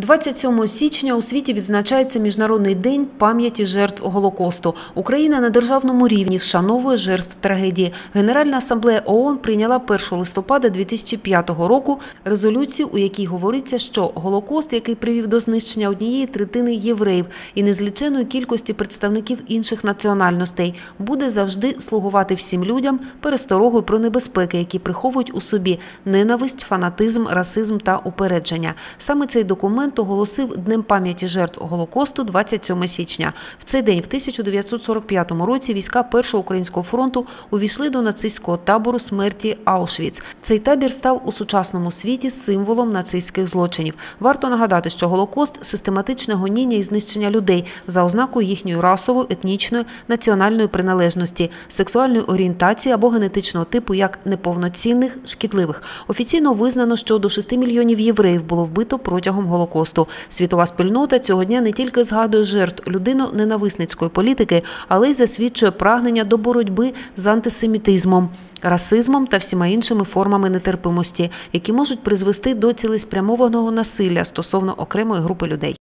27 січня у світі відзначається Міжнародний день пам'яті жертв Голокосту. Україна на державному рівні вшановує жертв трагедії. Генеральна асамблея ООН прийняла 1 листопада 2005 року резолюцію, у якій говориться, що Голокост, який привів до знищення однієї третини євреїв і незліченої кількості представників інших національностей, буде завжди слугувати всім людям пересторогою про небезпеки, які приховують у собі ненависть, фанатизм, расизм та упередження. Саме цей документ оголосив Днем пам'яті жертв Голокосту 27 січня. В цей день, в 1945 році, війська Першого українського фронту увійшли до нацистського табору смерті Аушвіц. Цей табір став у сучасному світі символом нацистських злочинів. Варто нагадати, що Голокост систематичне гоніння і знищення людей за ознакою їхньої расової, етнічної, національної приналежності, сексуальної орієнтації або генетичного типу як неповноцінних, шкідливих. Офіційно визнано, що до 6 мільйонів євреїв було вбито протягом Голокосту. Світова спільнота цього дня не тільки згадує жертв людину ненависницької політики, але й засвідчує прагнення до боротьби з антисемітизмом, расизмом та всіма іншими формами нетерпимості, які можуть призвести до цілеспрямованого насилля стосовно окремої групи людей.